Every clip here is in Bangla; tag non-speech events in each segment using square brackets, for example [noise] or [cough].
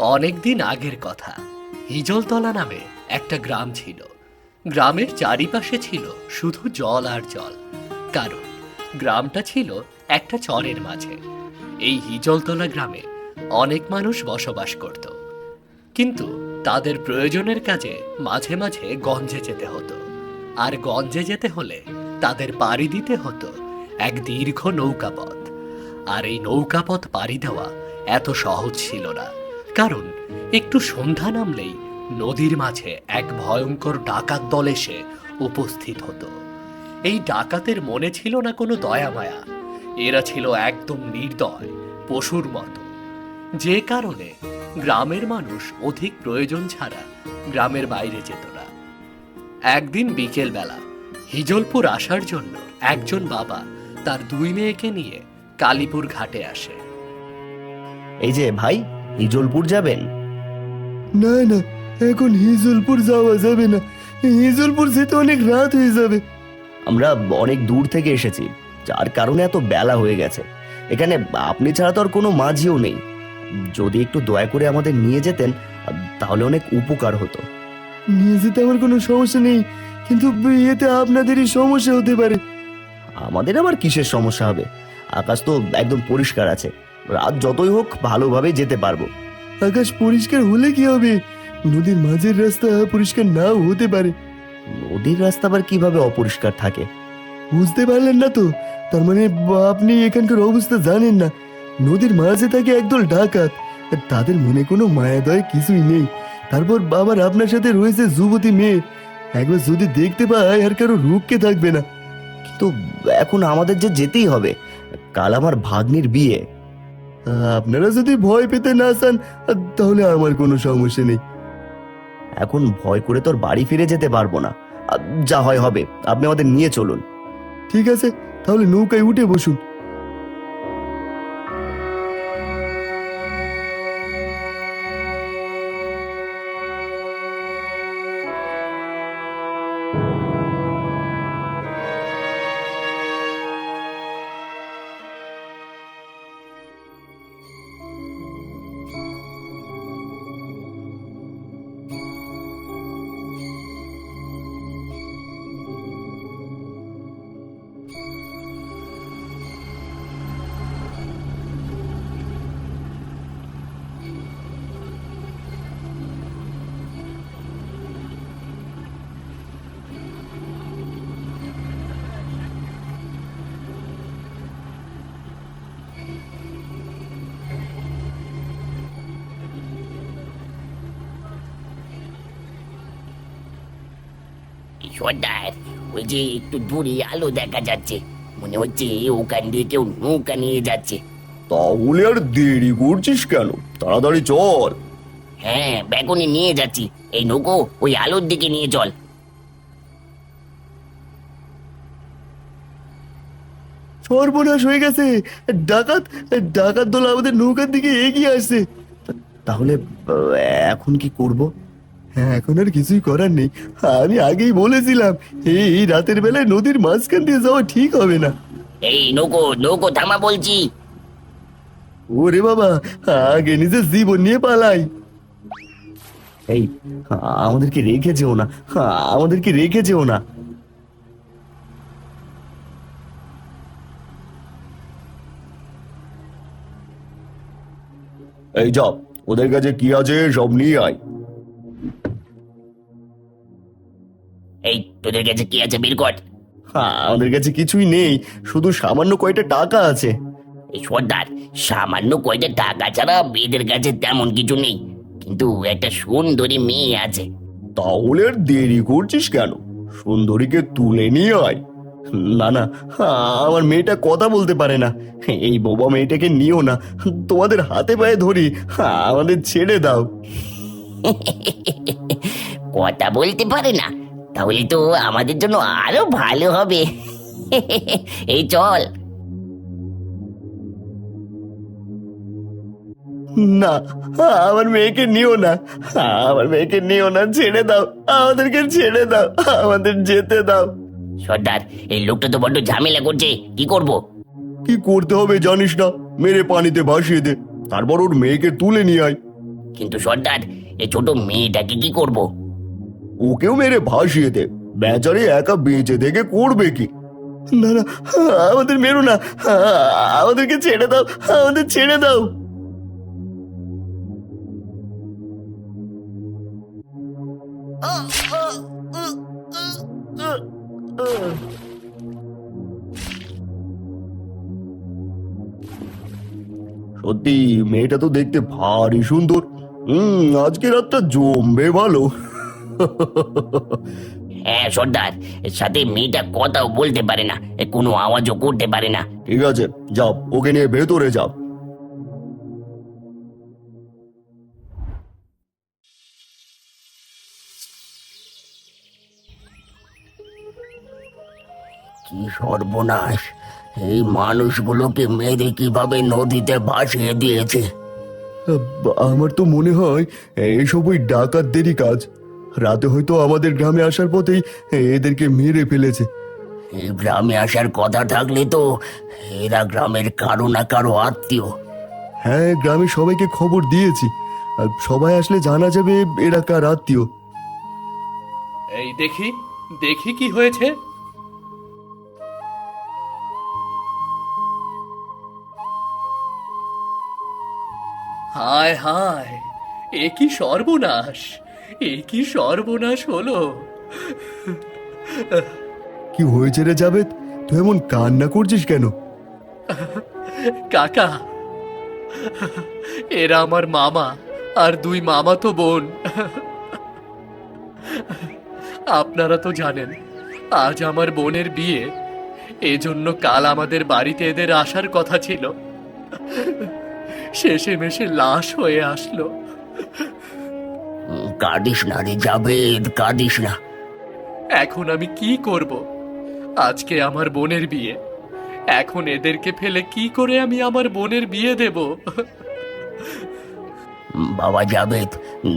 অনেক দিন আগের কথা। হিজলতলা নামে একটা গ্রাম ছিল। গ্রামের চারিপাশে ছিল শুধু জল আর জল। কারণ গ্রামটা ছিল একটা চরের মাঝে। এই হিজলতলা গ্রামে অনেক মানুষ বসবাস করত। কিন্তু তাদের প্রয়োজনের কাজে মাঝে মাঝে গঞ্জে যেতে হতো। আর গঞ্জে যেতে হলে তাদের পাড়ি দিতে হতো এক দীর্ঘ নৌকাপথ। আর এই নৌকাপথ পাড়ি দেওয়া এত সহজ ছিল না। কারণ একটু সন্ধ্যা নামলেই নদীর মাঝে এক ভয়ঙ্কর ডাকাত দল এসে উপস্থিত হতো। এই ডাকাতের মনে ছিল না কোনো দয়া মায়া। এরা ছিল একদম নির্দয়, পশুর মতো। যে কারণে গ্রামের মানুষ অধিক প্রয়োজন ছাড়া গ্রামের বাইরে যেত না। একদিন বিকেলবেলা হিজলপুর আসার জন্য একজন বাবা তার দুই মেয়েকে নিয়ে কালীপুর ঘাটে আসে। এই যে ভাই হিজলপুর যাবেন? না না এখন হিজলপুর যাওয়া যাবে না। হিজলপুর যেতে অনেক রাত হয়ে যাবে। আমরা অনেক দূর থেকে এসেছি যার কারণে এত বেলা হয়ে গেছে। এখানে আপনি ছাড়া তো আর কোনো মাঝিও নেই। যদি একটু দয়া করে আমাদের নিয়ে যেতেন তাহলে অনেক উপকার হতো। নিয়ে যেতে আমার কোনো সমস্যা নেই কিন্তু এতে আপনাদেরই সমস্যা হতে পারে। আমাদের আবার কিসের সমস্যা হবে? আকাশ তো একদম পরিষ্কার আছে। রাত যতই হোক ভালোভাবে যেতে পারব। আকাশ পরিষ্কার হলে কি হবে? নদীর মাঝের রাস্তা পরিষ্কার নাও হতে পারে। নদীর রাস্তা আবার কীভাবে অপরিষ্কার থাকে? বুঝতে পারলেন না তো? তার মানে আপনি এখানকার অবস্থা জানেন না। নদীর মাঝে থাকে একদল ডাকাত। তাদের মনে কোনো মায়াদয় কিছুই নেই। তারপর বাবার আপনার সাথে রয়েছে যুবতী মেয়ে। একবার যদি দেখতে পায় আর কারও রুখকে থাকবে না। কিন্তু এখন আমাদের যে যেতেই হবে। কাল আমার ভাগ্নির বিয়ে। আপনারা যদি ভয় পেতে না চান তাহলে আমার কোনো সমস্যা নেই। এখন ভয় করে তোর বাড়ি ফিরে যেতে পারব না। যা হয় হবে আপনি আমাদের নিয়ে চলুন। ঠিক আছে তাহলে নৌকায় উঠে বসুন। সর্দার। ওই যে একটু দূরে আলো দেখা যাচ্ছে। মনে হচ্ছে ওখান দিয়ে কেউ নৌকা নিয়ে যাচ্ছে। তাহলে আর দেরি করছিস কেন? তাড়াতাড়ি চল। হ্যাঁ বেগুনি নিয়ে যাচ্ছি। এই নৌকো ওই আলোর দিকে নিয়ে চল। সর্বনাশ হয়ে গেছে। ডাকাত ডাকাত দল আমাদের নৌকার দিকে এগিয়ে আসছে। তাহলে এখন কি করব? এখন আর কিছুই করার নেই। আমি আগেই বলেছিলাম এই রাতের বেলায় নদীর মাঝখান দিয়ে যাওয়া ঠিক হবে না। এই নৌকো নৌকো থামা বলছি। ওরে বাবা আগে নিজের জীবন নিয়ে পালাই। এই আমাদেরকে রেখে যেও না আমাদেরকে রেখে যেও না। এই যা ওদের কাছে কি আছে সব নিয়ে আয়। এই তোদের কাছে কি আছে বের কর আমাদের কাছে কিছুই নেই শুধু সামান্য কয়টা টাকা আছে। এই সর্দার সামান্য কয়টা টাকা ছাড়া এদের কাছে তেমন কিছু নেই কিন্তু একটা সুন্দরী মেয়ে আছে। তাহলে আর দেরি করছিস কেন? সুন্দরীকে তুলে নিয়ে আয়। না না আমার মেয়েটা কথা বলতে পারে না। এই বোবা মেয়েটাকে নিও না তোমাদের হাতে পায়ে ধরি আমাদের ছেড়ে দাও। কথা বলতে পারে না তাহলে তো আমাদের জন্য আরও ভালো হবে। [laughs] এই চল। না আমার মেয়েকে নিও না। আমার মেয়েকে নিও না ছেড়ে দাও। আমাদেরকে ছেড়ে দাও। আমাদের যেতে দাও। সর্দার এই লোকটা তো বড্ড ঝামেলা করছে। কি করব? কি করতে হবে জানিস না? মেরে পানিতে ভাসিয়ে দে। তারপর ওর মেয়েকে তুলে নিয়ে আয়। কিন্তু সর্দার এই ছোট মেয়েটাকে কি করব? ওকেও মেরে ভাসিয়ে দে। বেচারে একা বেঁচে থেকে করবে কি? না না, আমাদের মেরো না। আমাদেরকে ছেড়ে দাও, আমাদের ছেড়ে দাও। সত্যি, মেয়েটা তো দেখতে ভারী সুন্দর। হুম, আজকে রাতটা জমবে ভালো। হ্যাঁ সর্দার এর সাথে মেয়েটা কথাও বলতে পারে না এ কোনো আওয়াজও করতে পারে না। ঠিক আছে যাও ওকে নিয়ে ভেতরে যাও। কি সর্বনাশ এই মানুষগুলোকে মেরে কীভাবে নদীতে ভাসিয়ে দিয়েছে? আমার তো মনে হয় এইসব ওই ডাকাতদেরই কাজ। রাতে হয়তো আমাদের গ্রামে আসার পথেই এদেরকে মেরে ফেলেছে। এই গ্রামে আসার কথা থাকলে তো এরা গ্রামের কারও না কারও আত্মীয়। হ্যাঁ গ্রামে সবাইকে খবর দিয়েছি। আর সবাই আসলে জানা যাবে এরা কার আত্মীয়। এই দেখি দেখি কি হয়েছে। হায় হায় এ কি সর্বনাশ। এ কি সর্বনাশ হলো? কি হয়েছে রে যাবেদ তুই এমন কান্না করছিস কেন? কাকা এরা আমার মামা আর দুই মামা তো বোন। আপনারা তো জানেন আজ আমার বোনের বিয়ে। এজন্য কাল আমাদের বাড়িতে এদের আসার কথা ছিল। শেষে মেশে লাশ হয়ে আসলো। কাঁদিস না রে জাবেদ কাঁদিস না। এখন আমি কি করব? আজকে আমার বোনের বিয়ে। এখন এদেরকে ফেলে কি করে আমি আমার বোনের বিয়ে দেব? বাবা জাবেদ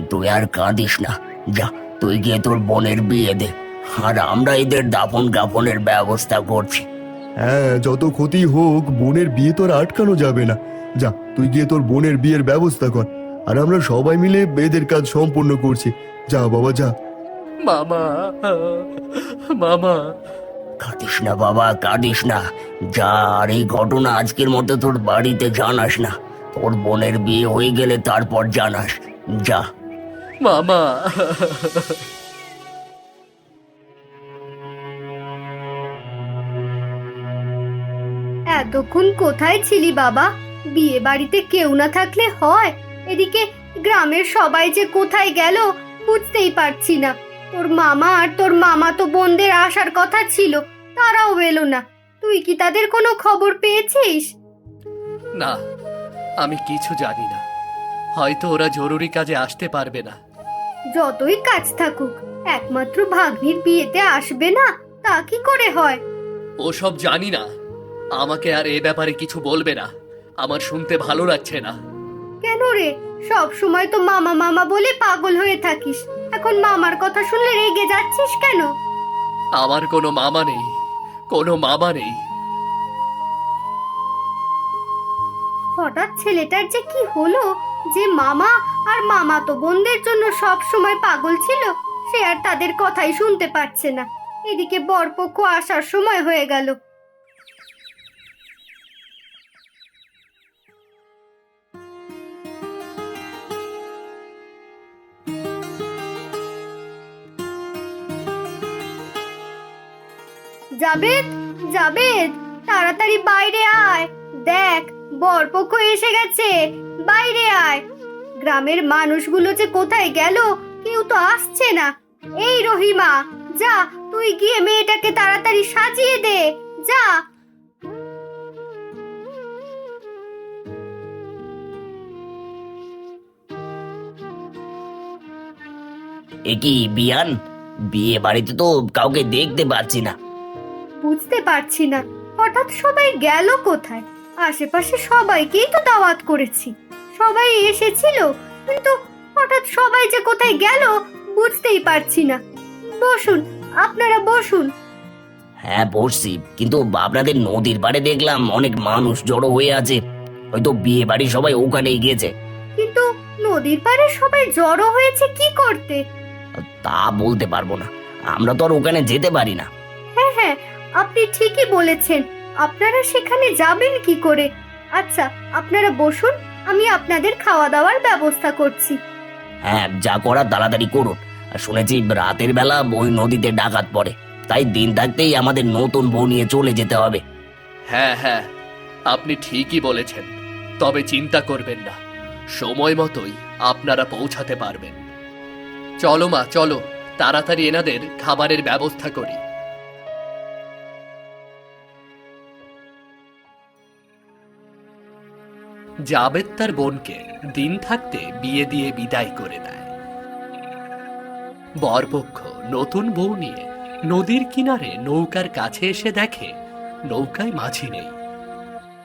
তুই আর কাঁদিস না। যা তুই গিয়ে তোর বোনের বিয়ে দে। আর আমরা এদের দাফন কাফনের ব্যবস্থা করছি। হ্যাঁ যত ক্ষতি হোক বোনের বিয়ে তোর আটকানো যাবে না। যা তুই গিয়ে তোর বোনের বিয়ের ব্যবস্থা কর। আর আমরা সবাই মিলে এদের কাজ সম্পূর্ণ করছি। যা বাবা যা। মামা মামা। কাঁদিস না বাবা কাঁদিস না। যা আর এই ঘটনা আজকের মতো তোর বাড়িতে জানাস না। তোর বোনের বিয়ে হয়ে গেলে তারপর জানাস। যা। মামা। এতক্ষণ কোথায় ছিলি বাবা? বিয়ে বাড়িতে কেউ না থাকলে হয়। এদিকে গ্রামের সবাই যে কোথায় গেল বুঝতেই পারছি না। তোর মামা আর তোর মামা তো বোনদের আসার কথা ছিল তারাও এলো না। তুই কি তাদের কোনো খবর পেয়েছিস? না আমি কিছু জানি না। হয়তো ওরা জরুরি কাজে আসতে পারবে না। যতই কাজ থাকুক একমাত্র ভাগ্নির বিয়েতে আসবে না তা কি করে হয়? ওসব জানি না। আমাকে আর এ ব্যাপারে কিছু বলবে না। আমার শুনতে ভালো লাগছে না। কেন রে? সব সময় তো মামা মামা বলে পাগল হয়ে থাকিস। এখন মামার কথা শুনলে রেগে যাচ্ছিস কেন? আমার কোনো মামা নেই। কোনো মামা নেই। হঠাৎ ছেলেটার যে কি হলো? যে মামা আর মামা তো বোনদের জন্য সব সময় পাগল ছিল সে আর তাদের কথাই শুনতে পাচ্ছে না। এদিকে বরপক্ষ আসার সময় হয়ে গেল। জাবেদ জাবেদ তাড়াতাড়ি বাইরে আয়। দেখ, বরপক্ষ এসে গেছে। বাইরে আয়। গ্রামের মানুষগুলো যে কোথায় গেল, কেউ তো আসছে না। এই রহিমা, যা, তুই গিয়ে মেয়েটাকে তাড়াতাড়ি সাজিয়ে দে। যা। এ কি বিয়ান? বিয়ে বাড়িতে তো কাউকে দেখতে পাচ্ছি না। বুঝতে পারছি না। হঠাৎ সবাই গেল কোথায়? আশেপাশে সবাইকেই তো দাওয়াত করেছি। সবাই এসেছিল কিন্তু হঠাৎ সবাই যে কোথায় গেল বুঝতেই পারছি না। বসুন আপনারা বসুন। হ্যাঁ বসছি কিন্তু আপনাদের নদীর পাড়ে দেখলাম অনেক মানুষ জড়ো হয়ে আছে। হয়তো বিয়ে বাড়ি সবাই ওখানেই গিয়েছে। কিন্তু নদীর পাড়ে সবাই জড়ো হয়েছে কি করতে? তা বলতে পারব না। আমরা তো আর ওখানে যেতে পারি না। হ্যাঁ হ্যাঁ আপনি ঠিকই বলেছেন। আপনারা সেখানে যাবেন কি করে? আচ্ছা আপনারা বসুন আমি আপনাদের খাওয়া দাওয়ার ব্যবস্থা করছি। হ্যাঁ যা করার তাড়াতাড়ি করুন। আর শুনেছি রাতের বেলা ওই নদীতে ডাকাত পড়ে। তাই দিন থাকতেই আমাদের নতুন বউ নিয়ে চলে যেতে হবে। হ্যাঁ হ্যাঁ আপনি ঠিকই বলেছেন। তবে চিন্তা করবেন না। সময় মতোই আপনারা পৌঁছাতে পারবেন। চলো মা চলো। তাড়াতাড়ি এনাদের খাবারের ব্যবস্থা করি। জাবেদ তার বোনকে দিন থাকতে বিয়ে দিয়ে বিদায় করে দেয়। বরপক্ষ নতুন বউ নিয়ে নদীর কিনারে নৌকার কাছে এসে দেখে নৌকায় মাঝি নেই।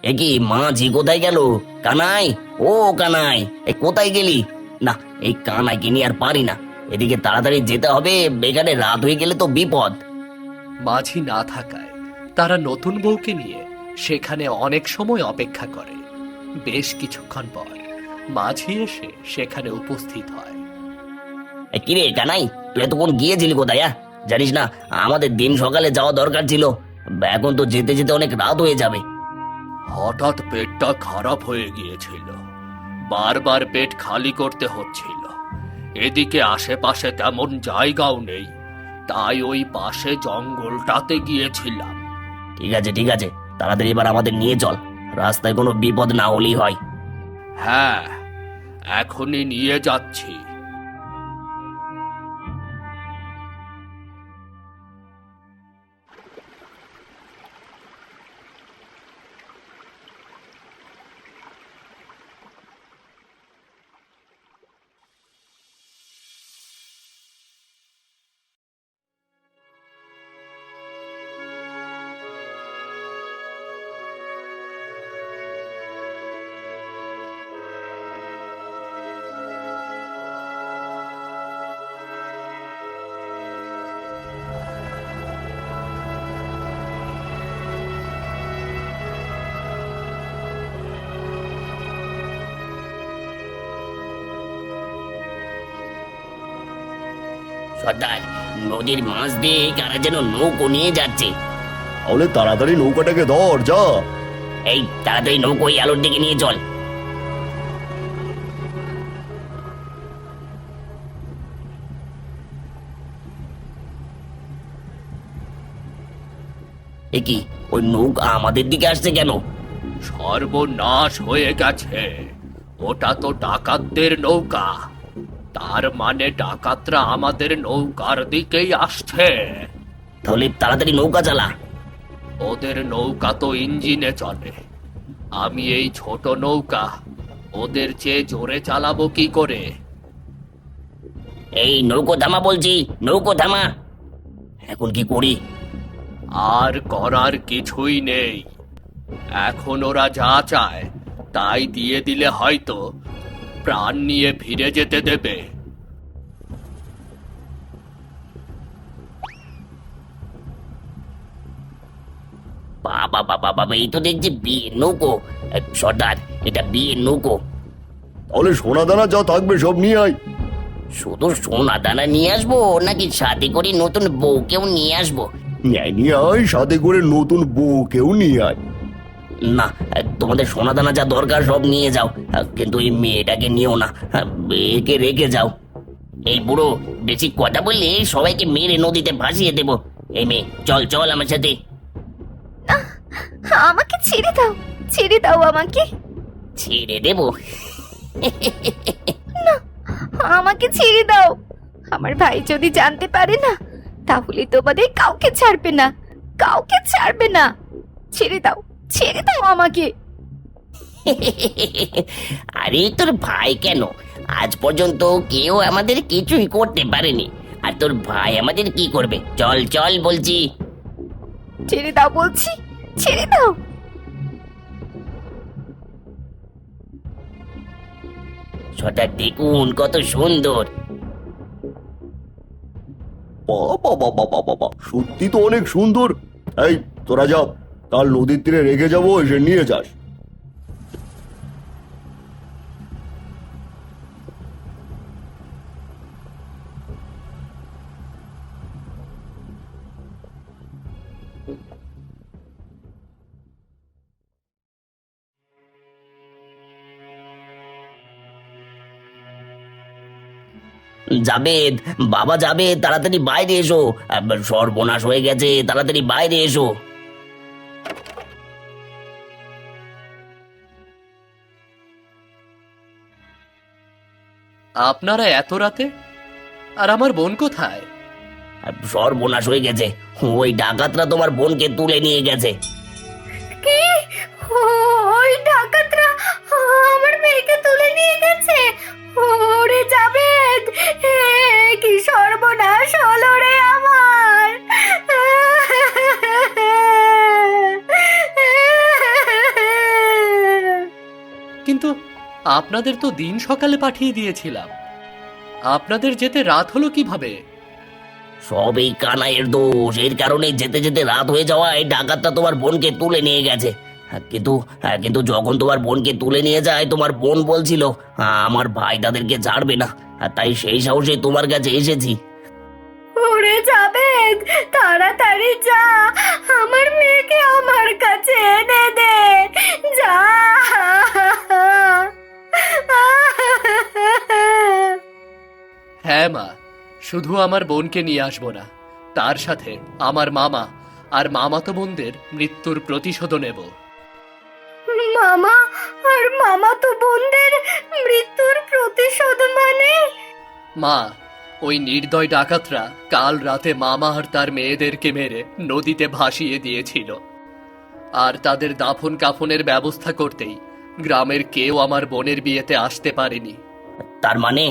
এ কি মাঝি কোথায় গেল? কানাই? ও কানাই এ কোথায় গেলি? না এই কানাইকে নিয়ে আর পারি না। এদিকে তাড়াতাড়ি যেতে হবে বেকারে রাত হয়ে গেলে তো বিপদ। মাঝি না থাকায় তারা নতুন বউকে নিয়ে সেখানে অনেক সময় অপেক্ষা করে। বেশ কিছুক্ষণ পর মাঝি এসে সেখানে উপস্থিত হয়। কিরে কানাই তুই এতক্ষণ গিয়েছিলি কোথায়? জানিস না আমাদের দিন সকালে যাওয়া দরকার ছিল। এখন তো যেতে যেতে অনেক রাত হয়ে যাবে। হঠাৎ পেটটা খারাপ হয়ে গিয়েছিল। বারবার পেট খালি করতে হচ্ছিল। এদিকে আশেপাশে তেমন জায়গাও নেই। তাই ওই পাশে জঙ্গলটাতে গিয়েছিলাম। ঠিক আছে ঠিক আছে তাড়াতাড়ি এবার আমাদের নিয়ে চল। রাস্তায় কোনো বিপদ না হলেই হয়। হ্যাঁ এখনই নিয়ে যাচ্ছি। সর্দার নদীর মাছ দিয়ে কারা যেন নৌকো নিয়ে যাচ্ছে। তাহলে তাড়াতাড়ি নৌকাটাকে ধর যা। এই তাড়াতাড়ি নৌকো ওই আলোর দিকে নিয়ে চল। এ কি ওই নৌকা আমাদের দিকে আসছে কেন? সর্বনাশ হয়ে গেছে। ওটা তো ডাকাতদের নৌকা। তার মানে ডাকাতরা আমাদের নৌকার দিকেই আসছে। তাহলে তাড়াতাড়ি নৌকা চালা। ওদের নৌকা তো ইঞ্জিনে চলে। আমি এই ছোট নৌকা ওদের চেয়ে জোরে চালাবো কি করে? এই নৌকো থামা বলছি নৌকো থামা। এখন কি করি? আর করার কিছুই নেই। এখন ওরা যা চায় তাই দিয়ে দিলে হয়তো প্রাণ নিয়ে ফিরে যেতে দেবে। বাবা বাবা বাবা এই তো দেখছি বিয়ের নৌকো। সর্দার এটা বিয়ের নৌকো। তাহলে সোনা দানা যা থাকবে সব নিয়ে আয়। শুধু সোনা দানা নিয়ে আসব নাকি সাথে করে নতুন বউকেও নিয়ে আসব? নিয়ে নিয়ে আয় সাথে করে নতুন বউকেও নিয়ে আয়। না তোমাদের সোনা দানা যা দরকার সব নিয়ে যাও। কিন্তু এই মেয়েটাকে নিও না একে রেখে যাও। এই বুড়ো বেশি কথা বললে সবাইকে মেরে নদীতে ভাসিয়ে দেবো। এই মেয়ে চল চল আমার সাথে। আমাকে ছেড়ে দাও ছেড়ে দাও আমাকে। ছেড়ে দেবো? আমাকে ছেড়ে দাও। আমার ভাই যদি জানতে পারে না তাহলে তোমাদের কাউকে ছাড়বে না কাউকে ছাড়বে না। ছেড়ে দাও। ছেড়ে দাও আমাকে। [laughs] আরে তোর ভাই কেন? আজ পর্যন্ত কেউ আমাদের কিছুই করতে পারেনি। আর তোর ভাই আমাদের কি করবে? চল চল বলছি। ছেড়ে দাও বলছি ছেড়ে দাও। ছটা দেখুন কত সুন্দর। বাবা বাবা বাবা বাবা সত্যি তো অনেক সুন্দর। এই তোরা যা কাল নদীর তীরে রেখে যাব, এসে নিয়ে যাস। জাবেদ, বাবা যাবে তাড়াতাড়ি বাইরে এসো। সর্বনাশ হয়ে গেছে, তাড়াতাড়ি বাইরে এসো। আপনারা এত রাতে? আর আমার বোন কোথায়? সর্বনাশ হয়ে গেছে। ওই ডাকাতরা তোমার বোনকে তুলে নিয়ে গেছে। আপনাদের তো দিন সকালে পাঠিয়ে দিয়েছিলাম। আপনাদের যেতে রাত হলো কীভাবে? সবই এই কানাইয়ের দোষ। এর কারণে যেতে যেতে রাত হয়ে যাওয়ায় ডাকাতটা তোমার বোনকে তুলে নিয়ে গেছে। হ্যাঁ, কিন্তু হ্যাঁ, কিন্তু যখন তোমার বোনকে তুলে নিয়ে যায় তোমার বোন বলছিল "হ্যাঁ, আমার ভাই তাদেরকে ছাড়বে না। আর তাই সেই সাহসে তোমার কাছে এসেছি। ওরে যাবেদ তাড়াতাড়ি যা। আমার মেয়েকে আমার কাছে এনে দে। যা। হ্যাঁ মা শুধু আমার বোনকে নিয়ে আসব না তার সাথে আমার মামা আর মামাতো বোনদের মৃত্যুর প্রতিশোধ নেব। মামা আর মামা তো বোনদের মৃত্যুর প্রতিশোধ মানে? মা ওই নির্দয় ডাকাতরা কাল রাতে মামা আর তার মেয়েদেরকে মেরে নদীতে ভাসিয়ে দিয়েছিল। আর তাদের দাফন কাফনের ব্যবস্থা করতেই গ্রামের কেউ আমার বোনের বিয়েতে আসতে পারেনি। তার মানে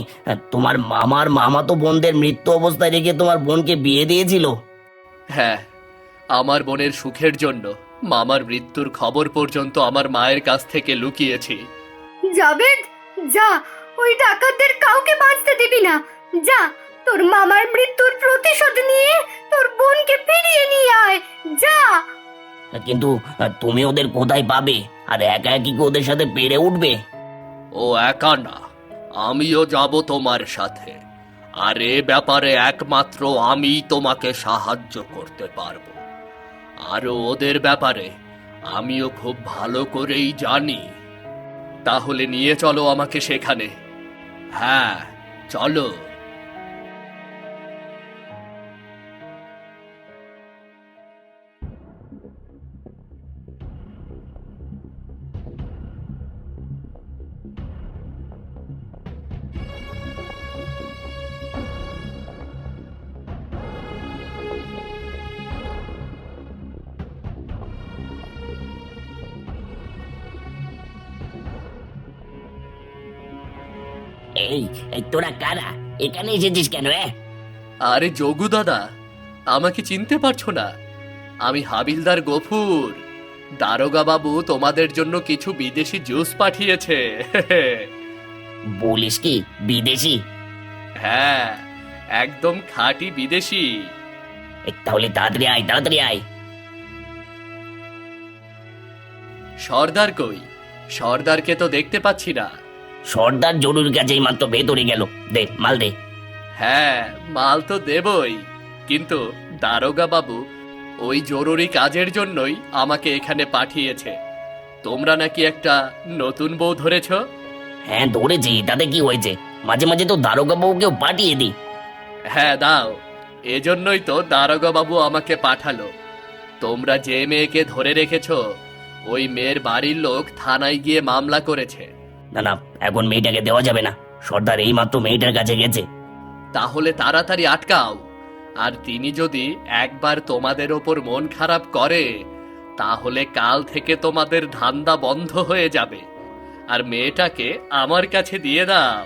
তোমার মামার মামা তো বোনদের মৃত্যু অবস্থায় রেখে তোমার বোনকে বিয়ে দিয়েছিল? হ্যাঁ আমার বোনের সুখের জন্য মামার মৃত্যুর খবর পর্যন্ত আমার মায়ের কাছ থেকে লুকিয়েছি। জাবেদ যা ওই ডাকাতদের কাউকে বাঁচতে দিবি না। যা তোর মামার মৃত্যুর প্রতিশোধ নিয়ে তোর বোনকে ফিরিয়ে নিয়ে আয়। যা। কিন্তু তুমি ওদের কোথায় পাবে? আর একা একই কি ওদের সাথে পেরে উঠবে? ও, একা না। আমিও যাব তোমার সাথে। আর এ ব্যাপারে একমাত্র আমি তোমাকে সাহায্য করতে পারব। আর ওদের ব্যাপারে আমিও খুব ভালো করেই জানি। তাহলে নিয়ে চলো আমাকে সেখানে। হ্যাঁ চলো। এই এই তোরা কারা? এখানে এসেছিস কেন আরে যোগু দাদা আমাকে চিনতে পারছ না। আমি হাবিলদার গফুর। দারোগা বাবু তোমাদের জন্য কিছু বিদেশি জুস পাঠিয়েছে। [laughs] বলিস কি বিদেশি? হ্যাঁ একদম খাঁটি বিদেশি। তাহলে তাড়াতাড়ি আয় তাড়াতাড়ি আয়। সর্দার কই? সর্দারকে তো দেখতে পাচ্ছি না। সর্দার জরুরি কাজেই মাত্র ভেতরে গেল। দে মাল দে। হ্যাঁ মাল তো দেবই। কিন্তু দারোগা বাবু ওই জরুরি কাজের জন্যই আমাকে এখানে পাঠিয়েছে। তোমরা নাকি একটা নতুন বউ ধরেছ? হ্যাঁ ধরেছি তাতে কি হয়েছে? মাঝে মাঝে তো দারোগা বউকেও পাঠিয়ে দি হ্যাঁ দাও। এজন্যই তো দারোগা বাবু আমাকে পাঠালো। তোমরা যে মেয়েকে ধরে রেখেছ ওই মেয়ের বাড়ির লোক থানায় গিয়ে মামলা করেছে। না না এখন মেয়েটাকে দেওয়া যাবে না। সর্দার এই মাত্র মেয়েটার কাছে গেছে। তাহলে তাড়াতাড়ি আটকাও। আর তিনি যদি একবার তোমাদের ওপর মন খারাপ করে তাহলে কাল থেকে তোমাদের ধান্দা বন্ধ হয়ে যাবে। আর মেয়েটাকে আমার কাছে দিয়ে দাও।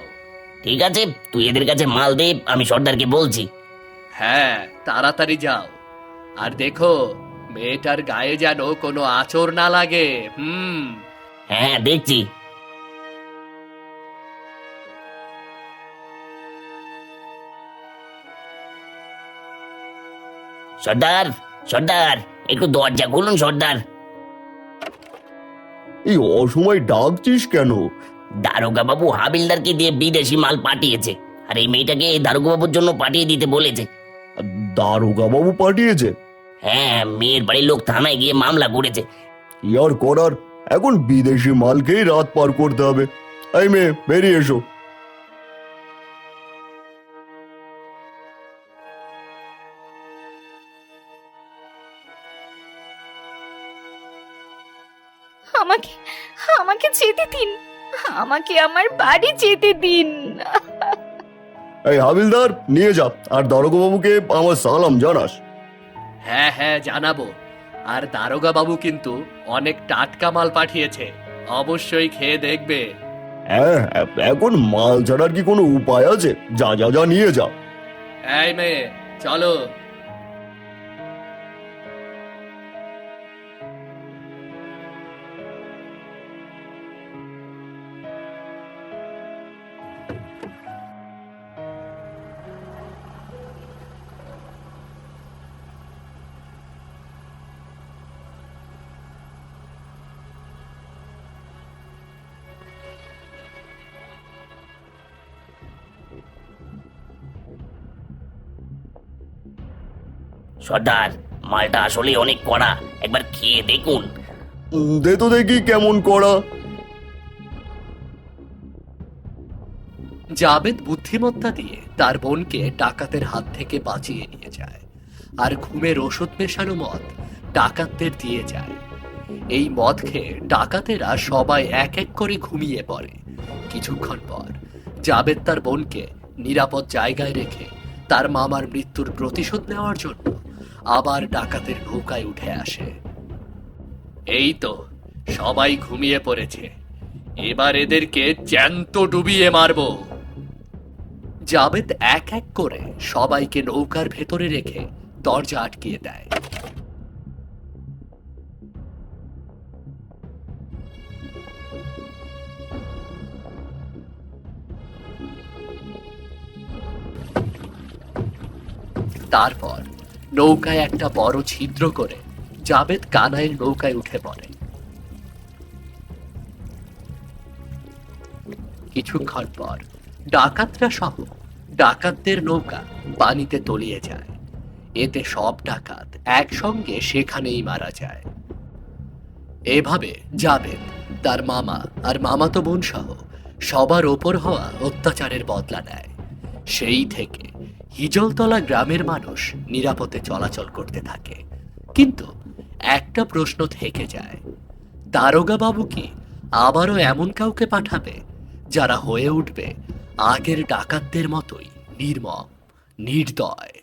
ঠিক আছে তুই এদের কাছে মাল দে আমি সর্দারকে বলছি। হ্যাঁ তাড়াতাড়ি যাও। আর দেখো মেয়েটার গায়ে যেন কোনো আচর না লাগে। হুম। হ্যাঁ দেখছি। সর্দার সর্দার একটু দরজা খুলুন সর্দার। এই অসময় ডাকছিস কেন? দারোগা বাবু হাবিলদারকে দিয়ে বিদেশি মাল পাঠিয়েছে আর এই মেয়েটাকে দারোগা বাবুর জন্য পাঠিয়ে দিতে বলেছে। দারোগা বাবু পাঠিয়েছে? হ্যাঁ মেয়ের বাড়ির লোক থানায় গিয়ে মামলা করেছে। কি আর করার? এখন বিদেশি মালকেই রাত পার করতে হবে। এই মেয়ে বেরিয়ে এসো। যেতে দিন। আমাকে আমার বাড়ি যেতে দিন। এই হাবিলদার নিয়ে যা। আর দারোগা বাবুকে আমার সালাম জানাস। হ্যাঁ হ্যাঁ জানাব। আর দারোগা বাবু কিন্তু অনেক টাটকা মাল পাঠিয়েছে। অবশ্যই খেয়ে দেখবে। হ্যাঁ এখন মাল ছাড়ার কি কোনো উপায় আছে? যা যা যা নিয়ে যা। এই মেয়ে চলো। সর্দার মালটা আসলে অনেক কড়া। একবার খেয়ে দেখুন। দে তো দেখি কেমন করা জাবেদ বুদ্ধিমত্তা দিয়ে তার বোনকে ডাকাতের হাত থেকে বাঁচিয়ে নিয়ে যায় আর ঘুমের ওষুধ মেশানো মদ ডাকাতদের দিয়ে যায়। এই মদ খেয়ে ডাকাতেরা সবাই এক এক করে ঘুমিয়ে পড়ে। কিছুক্ষণ পর জাবেদ তার বোনকে নিরাপদ জায়গায় রেখে তার মামার মৃত্যুর প্রতিশোধ নেওয়ার জন্য আবার ডাকাতের নৌকায় উঠে আসে। এই তো, সবাই ঘুমিয়ে পড়েছে। এবার এদেরকে জ্যান্ত ডুবিয়ে মারবো। জাবেদ এক এক করে সবাইকে নৌকার ভেতরে রেখে দরজা আটকিয়ে দেয়। তারপর নৌকায় একটা বড় ছিদ্র করে জাবেদ কানাইয়ের নৌকায় উঠে পড়ে। কিছুক্ষণ পর ডাকাতরা সহ ডাকাতদের নৌকা পানিতে তলিয়ে যায়। এতে সব ডাকাত একসঙ্গে সেখানেই মারা যায়। এভাবে জাবেদ, তার মামা আর মামাতো বোন সহ সবার ওপর হওয়া অত্যাচারের বদলা নেয়। সেই থেকে হিজলতলা গ্রামের মানুষ নিরাপদে চলাচল করতে থাকে। কিন্তু একটা প্রশ্ন থেকে যায় দারোগা বাবু কি আবারও এমন কাউকে পাঠাবে যারা হয়ে উঠবে আগের ডাকাতদের মতোই নির্মম, নির্দয়?